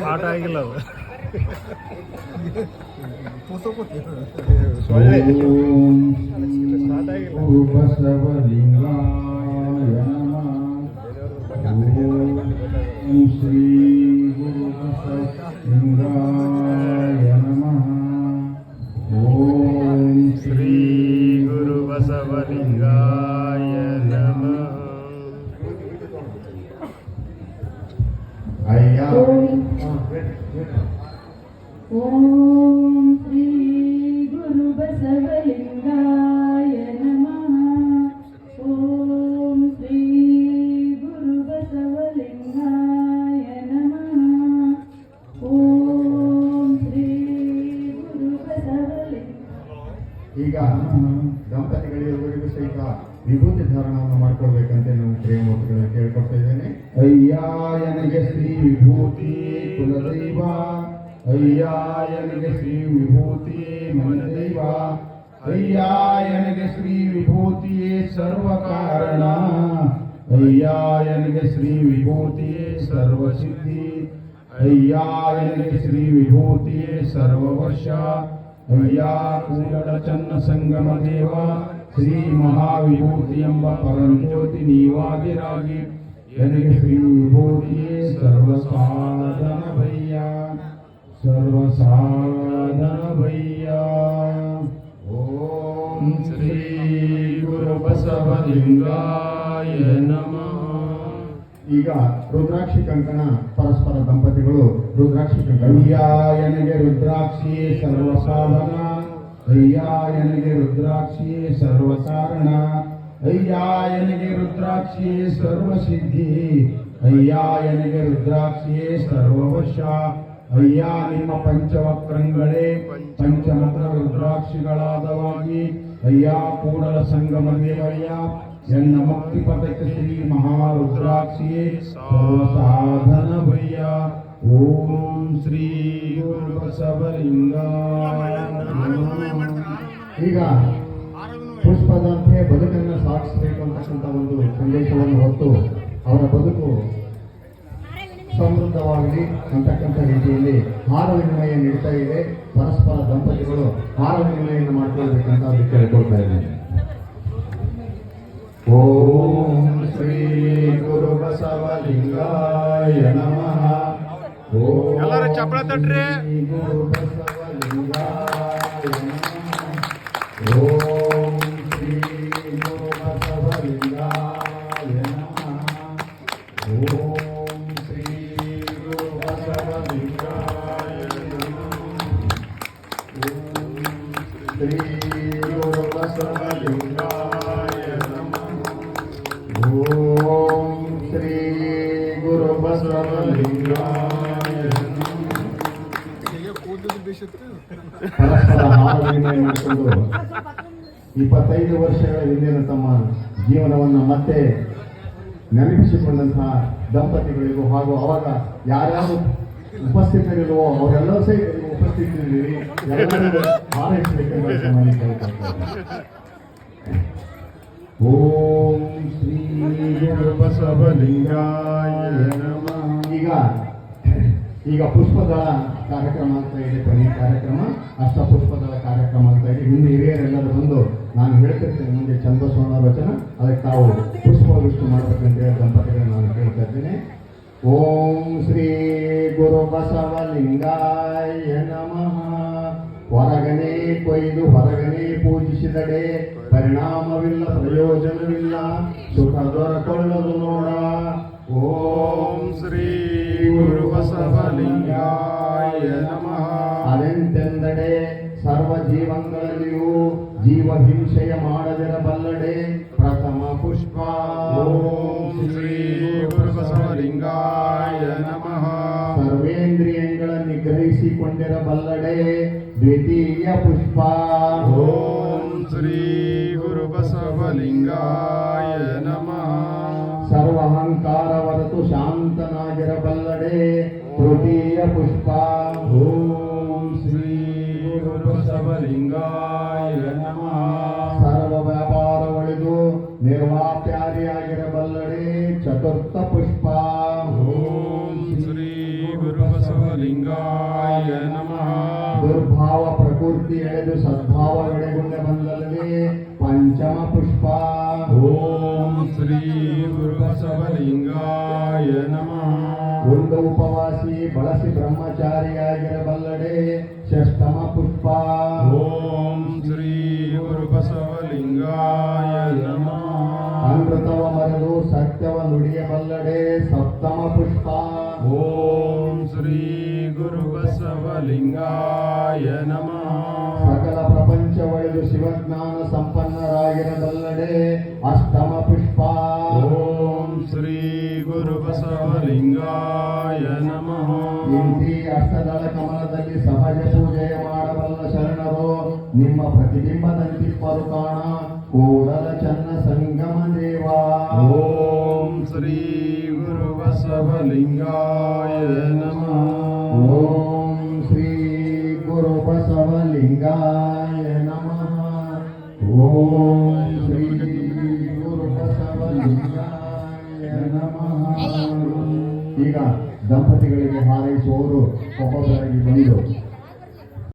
പാട്ടായിക്കല്ലോ ശ്രീ ഗുരു ഇന്ദ്രായ നമ ഓം ശ്രീ ഗുരു ബസവലിംഗായ ಈಗ ದಂಪತಿಗಳಿರುವವರಿಗೂ ಸಹಿತ ವಿಭೂತಿ ಧಾರಣವನ್ನು ಮಾಡ್ಕೊಳ್ಬೇಕಂತ ನಾನು ಪ್ರೇಮೂರ್ತಿಗಳನ್ನ ಕೇಳ್ಕೊಡ್ತಾ ಇದ್ದೇನೆ. ಅಯ್ಯ ನನಗೆ ಶ್ರೀ ವಿಭೂತಿ ಕುಲದೈವ. ಅಯ್ಯ ನನಗೆ ಶ್ರೀ ವಿಭೂತಿ ಮನದೈವ. ಅಯ್ಯ ನನಗೆ ಶ್ರೀ ವಿಭೂತಿಯೇ ಸರ್ವ ಕಾರಣ ಅಯ್ಯ ನನಗೆ ಶ್ರೀ ವಿಭೂತಿಯೇ ಸರ್ವ ಸಿದ್ಧಿ ಅಯ್ಯ ನನಗೆ ಶ್ರೀ ವಿಭೂತಿಯೇ ಸರ್ವ ವರ್ಷ या श्री अडचन्नसङ्गमदेव श्रीमहाविभूति एम्ब परं ज्योतिनीवादिरी एन भय्या सर्वसन भैया ॐ श्रीगुरबसवलिङ्गाय न ಈಗ ರುದ್ರಾಕ್ಷಿ ಕಂಕಣ ಪರಸ್ಪರ ದಂಪತಿಗಳು ರುದ್ರಾಕ್ಷಿ ಕಂಕಣ. ಅಯ್ಯಾಯನಿಗೆ ರುದ್ರಾಕ್ಷಿಯೇ ಸರ್ವ ಸಾಧನ ಅಯ್ಯಾಯನಿಗೆ ರುದ್ರಾಕ್ಷಿಯೇ ಸರ್ವ ಕಾರಣ ಅಯ್ಯಾಯನಿಗೆ ರುದ್ರಾಕ್ಷಿಯೇ ಸರ್ವ ಸಿದ್ಧಿ ಅಯ್ಯಾಯನಿಗೆ ರುದ್ರಾಕ್ಷಿಯೇ ಸರ್ವವಶ. ಅಯ್ಯ, ನಿಮ್ಮ ಪಂಚವಕ್ರಂಗಳೇ ಪಂಚಮುಖ ರುದ್ರಾಕ್ಷಿಗಳಾದವಾಗಿ. ಅಯ್ಯ, ಕೂಡಲ ಸಂಗಮ ದೇವಯ್ಯ. ಮುಕ್ತಿ ಪದಕ್ಕೆ ಶ್ರೀ ಸಾಧನ ಭಯ್ಯ ಓಂ ಶ್ರೀ ಗುರು ಬಸವಲಿಂಗಾಯ ಈಗ ಪುಷ್ಪದಂತೆ ಬದುಕನ್ನು ಸಾಗಿಸಬೇಕು ಅಂತಕ್ಕಂಥ ಒಂದು ಸಂದೇಶವನ್ನು ಹೊತ್ತು ಅವರ ಬದುಕು ಸಮೃದ್ಧವಾಗಲಿ ಅಂತಕ್ಕಂಥ ರೀತಿಯಲ್ಲಿ ಹಾರ ವಿನಿಮಯ ನೀಡ್ತಾ ಇದೆ. ಪರಸ್ಪರ ದಂಪತಿಗಳು ಹಾರ ವಿನಿಮಯವನ್ನು ಮಾಡ್ಕೊಳ್ಬೇಕಂತ ಅದಕ್ಕೆ ಕೇಳ್ಕೊಳ್ತಾ ಇದ್ದೀನಿ ಓಂ ಶ್ರೀ ಗುರು ಬಸವಲಿಂಗಾಯ ನಮಃ ಓಂ ಎಲ್ಲರೂ ಚಪ್ಳ ತಟ್ರಿ. ಶ್ರೀ ಗುರು ಬಸವಲಿಂಗಾಯ ನಮಃ ಓಂ ಶ್ರೀ ಗುರು ಬಸವಲಿಂಗಾಯ ನಮಃ ಓಂ ಶ್ರೀ ಗುರು ಪರಸ್ಪರ ಇಪ್ಪತ್ತೈದು ವರ್ಷಗಳ ಹಿಂದಿನ ತಮ್ಮ ಜೀವನವನ್ನು ಮತ್ತೆ ನೆನಪಿಸಿಕೊಂಡಂತಹ ದಂಪತಿಗಳಿಗೂ ಹಾಗೂ ಅವಾಗ ಯಾರ್ಯಾರು ಉಪಸ್ಥಿತರಿಲ್ವೋ ಅವರೆಲ್ಲರೂ ಸಹ ಉಪಸ್ಥಿತರಿದ್ದೀರಿ ಎಲ್ಲರಿಗೂ ಹಾರೈಸಬೇಕೆಂಬ ವಿಷಯವನ್ನು ಕೇಳ್ಕೊಳ್ತೇನೆ. ಓಂ ಶ್ರೀ ಬಸವಲಿಂಗಾಯ ನಮಃ. ಈಗ ಈಗ ಪುಷ್ಪದಳ ಕಾರ್ಯಕ್ರಮ ಅಂತ ಹೇಳಿ, ಕೊನೆಯ ಕಾರ್ಯಕ್ರಮ ಅಷ್ಟ ಪುಷ್ಪದಳ ಕಾರ್ಯಕ್ರಮ ಅಂತ ಹೇಳಿ, ಹಿಂದೆ ಹಿರಿಯರೆಲ್ಲರೂ ಬಂದು ನಾನು ಹೇಳ್ತಿರ್ತೇನೆ, ಮುಂದೆ ಚಂದ್ರಸೋಣ ವಚನ, ಅದಕ್ಕೆ ತಾವು ಪುಷ್ಪವೃಷ್ಟಿ ಮಾಡಬೇಕಂತ ಹೇಳಿ ದಂಪತಿಗಳು ನಾನು ಕೇಳ್ತಾ ಇದ್ದೇನೆ. ಓಂ ಶ್ರೀ ಗುರು ಬಸವಲಿಂಗಾಯ ನಮಃ. ಹೊರಗನೆ ಕೊಯ್ದು ಹೊರಗನೆ ಪೂಜಿಸಿದಡೆ, ಪರಿಣಾಮವಿಲ್ಲ, ಪ್ರಯೋಜನವಿಲ್ಲ. ಸುಖ ದೊರಕೊಳ್ಳದು ನೋಡ. ಓಂ ಶ್ರೀ ಗುರು ಬಸವಲಿಂಗಾಯ ನಮಃ. ಅದೆಂತೆಂದಡೆ? ಸರ್ವ ಜೀವಂಗಳಲ್ಲಿಯೂ ಜೀವ ಹಿಂಸೆಯ ಮಾಡದಿರಬಲ್ಲಡೆ. ಪ್ರಥಮ ಪುಷ್ಪ. ಓಂ ಶ್ರೀ ಗುರು ಬಸವಲಿಂಗಾಯ ನಿಗ್ರಹಿಸಿಕೊಂಡಿರಬಲ್ಲಡೆ ದ್ವಿತೀಯ ಪುಷ್ಪ. ಓಂ ಶ್ರೀ ಗುರು ಬಸವಲಿಂಗಾಯ ನಮಃ. ಸರ್ವಹಂಕಾರ ಶಾಂತನಾಗಿರ ಬಲ್ಲಡೆ ತೃತೀಯ ಪುಷ್ಪ. ಓಂ ಶ್ರೀ ಗುರು ಬಸವಲಿಂಗಾಯ ನಮಃ. ಸರ್ವ ವ್ಯಾಪಾರ ಒಳಿದು ನಿರ್ವಾಪ್ಯಾರಿಯಾಗಿರಬಲ್ಲಡೆ ಚತುರ್ಥ ಪುಷ್ಪ. ಪಂಚಮ ॐ ಓಂ ಶ್ರೀ ಗುರು ಬಸವಲಿಂಗಾಯ ನಮಃ ಒಂದು ಉಪವಾಸಿ ಬಳಸಿ ಬ್ರಹ್ಮಚಾರಿಯಾಗಿರಬಲ್ಲಡೆ ಷಷ್ಟಮ ಪುಷ್ಪ ಓಂ ಶ್ರೀ ಗುರು ಬಸವಲಿಂಗಾಯ ನಮಃ ಅಮೃತವ ಮರೆದು ಸತ್ಯವ ನುಡಿಯಬಲ್ಲಡೆ ಸಪ್ತಮ ಪುಷ್ಪ ಓಂ ಶ್ರೀ ಗುರು ಬಸವಲಿಂಗಾಯ ನಮಃ ಸಕಲ ಪ್ರಪಂಚ ಶಿವಜ್ಞಾನ ಸಂಪನ್ನರಾಗಿರಬಲ್ಲಡೆ ಅಷ್ಟಮ ಪುಷ್ಪ. ಓಂ ಶ್ರೀ ಗುರು ಬಸವಲಿಂಗಾಯ ನಮಃ. ಇಂತಿ ಅಷ್ಟದಳ ಕಮಲದಲ್ಲಿ ಸಹಜ ಪೂಜೆಯ ಮಾಡಬಲ್ಲ ಶರಣರು ನಿಮ್ಮ ಪ್ರತಿಬಿಂಬದಂತಿಪ್ಪರು ಕಾಣ ಕೂಡಲ ಚನ್ನ ಸಂಗಮ ದೇವ. ಓಂ ಶ್ರೀ ಗುರು ಬಸವಲಿಂಗಾಯ ನಮಃ. ಓಂ ಶ್ರೀ ಗುರು ಬಸವಲಿಂಗಾಯ ಈಗ ದಂಪತಿಗಳಿಗೆ ಹಾರೈಸುವವರು ಒಬ್ಬೊಬ್ಬರಾಗಿ ಬಂದು